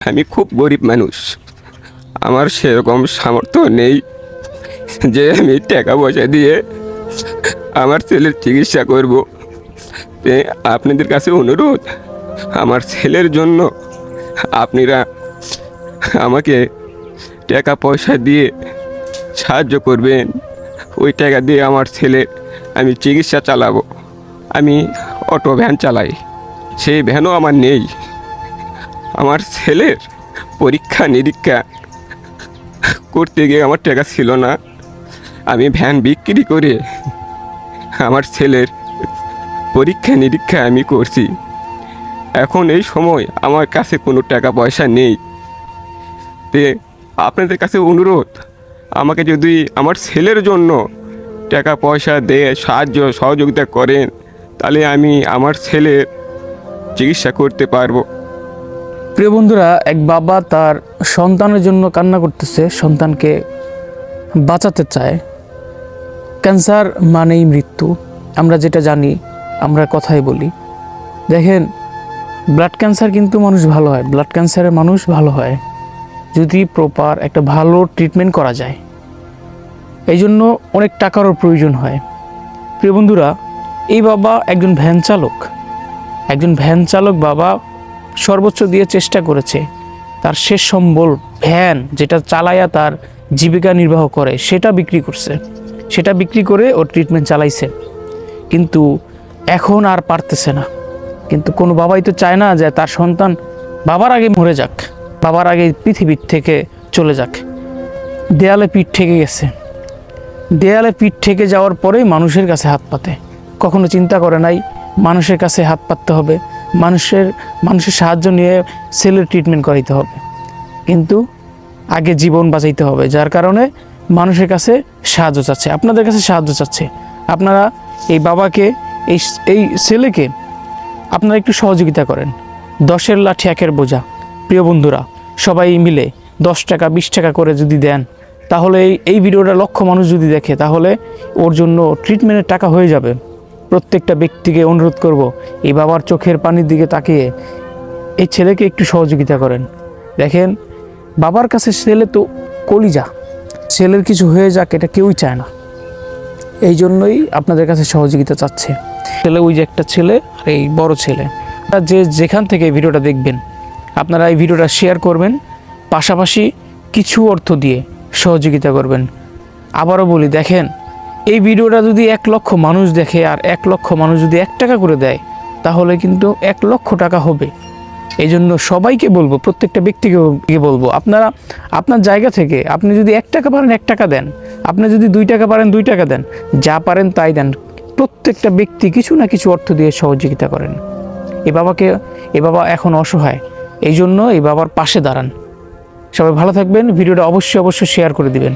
আমি খুব গরিব মানুষ। আমার সেরকম সামর্থ্য নেই যে আমি টাকা পয়সা দিয়ে আমার ছেলের চিকিৎসা করব। আপনাদের কাছে অনুরোধ, আমার ছেলের জন্য আপনারা আমাকে টাকা পয়সা দিয়ে সাহায্য করবেন। ওই টাকা দিয়ে আমার ছেলের আমি চিকিৎসা চালাবো। আমি অটো ভ্যান চালাই। সেই ভ্যানও আমার নেই। আমার ছেলের পরীক্ষা, নিরীক্ষা করতে গিয়ে আমার টাকা ছিল না। আমি ভ্যান বিক্রি করে আমার ছেলের পরীক্ষা, নিরীক্ষা আমি করছি। এখন এই সময় আমার কাছে কোনো টাকা পয়সা নেই। তে আপনাদের কাছে অনুরোধ, আমাকে যদি আমার ছেলের জন্য টাকা পয়সা দিয়ে, সাহায্য, সহযোগিতা করেন, তাহলে আমি আমার ছেলের চিকিৎসা করতে পারব। প্রিয় বন্ধুরা, এক বাবা তার সন্তানের জন্য কান্না করতেছে, সন্তানকে বাঁচাতে চায়। ক্যান্সার মানেই মৃত্যু। আমরা যেটা জানি, আমরা কথাই বলি। দেখেন, ব্লাড ক্যান্সার কিন্তু মানুষ ভালো হয়, ব্লাড ক্যান্সারের মানুষ ভালো হয়, যদি প্রপার একটা ভালো ট্রিটমেন্ট করা যায়। এই জন্য অনেক টাকারও প্রয়োজন হয়। প্রিয় বন্ধুরা, এই বাবা একজন ভ্যান চালক। একজন ভ্যান চালক বাবা সর্বোচ্চ দিয়ে চেষ্টা করেছে। তার শেষ সম্বল ভ্যান যেটা চালায়া তার জীবিকা নির্বাহ করে, সেটা বিক্রি করছে। সেটা বিক্রি করে ওর ট্রিটমেন্ট চালাইছে। কিন্তু এখন আর পারতেছে না। কিন্তু কোনো বাবাই তো চায় না যে তার সন্তান বাবার আগে মরে যাক, বাবার আগে পৃথিবীর থেকে চলে যাক। দেয়ালে পিঠ ঠেকে গেছে। দেয়ালে পিঠ ঠেকে যাওয়ার পরেই মানুষের কাছে হাত পাতে। কখনো চিন্তা করে নাই, মানুষের কাছে হাত পাততে হবে। মানুষের মানুষের সাহায্য নিয়ে সেলের ট্রিটমেন্ট করাইতে হবে। কিন্তু আগে জীবন বাঁচাইতে হবে, যার কারণে মানুষের কাছে সাহায্য চাচ্ছে, আপনাদের কাছে সাহায্য চাচ্ছে। আপনারা এই বাবাকে, এই এই ছেলেকে আপনারা একটু সহযোগিতা করেন। দশের লাঠি একের বোঝা। প্রিয় বন্ধুরা, সবাই মিলে দশ টাকা, বিশ টাকা করে যদি দেন, তাহলে এই ভিডিওটা লক্ষ মানুষ যদি দেখে, তাহলে ওর জন্য ট্রিটমেন্টের টাকা হয়ে যাবে। প্রত্যেকটা ব্যক্তিকে অনুরোধ করব, এই বাবার চোখের পানির দিকে তাকিয়ে এই ছেলেকে একটু সহযোগিতা করেন। দেখেন, বাবার কাছে ছেলে তো কলিজা। ছেলের কিছু হয়ে যাক, এটা কেউই চায় না। এই জন্যই আপনাদের কাছে সহযোগিতা চাচ্ছে। ছেলে ওই যে একটা ছেলে আর এই বড় ছেলে। যে যেখান থেকে এই ভিডিওটা দেখবেন, আপনারা এই ভিডিওটা শেয়ার করবেন, পাশাপাশি কিছু অর্থ দিয়ে সহযোগিতা করবেন। আবারও বলি, দেখেন এই ভিডিওটা যদি এক লক্ষ মানুষ দেখে আর এক লক্ষ মানুষ যদি এক টাকা করে দেয়, তাহলে কিন্তু এক লক্ষ টাকা হবে। এই জন্য সবাইকে বলব, প্রত্যেকটা ব্যক্তিকে বলব, আপনারা আপনার জায়গা থেকে আপনি যদি এক টাকা পারেন, এক টাকা দেন। আপনি যদি দুই টাকা পারেন, দুই টাকা দেন। যা পারেন তাই দেন। প্রত্যেকটা ব্যক্তি কিছু না কিছু অর্থ দিয়ে সহযোগিতা করেন। এ বাবাকে, এ বাবা এখন অসহায়। এই জন্য এই বাবার পাশে দাঁড়ান। সবাই ভালো থাকবেন। ভিডিওটা অবশ্যই অবশ্যই শেয়ার করে দিবেন।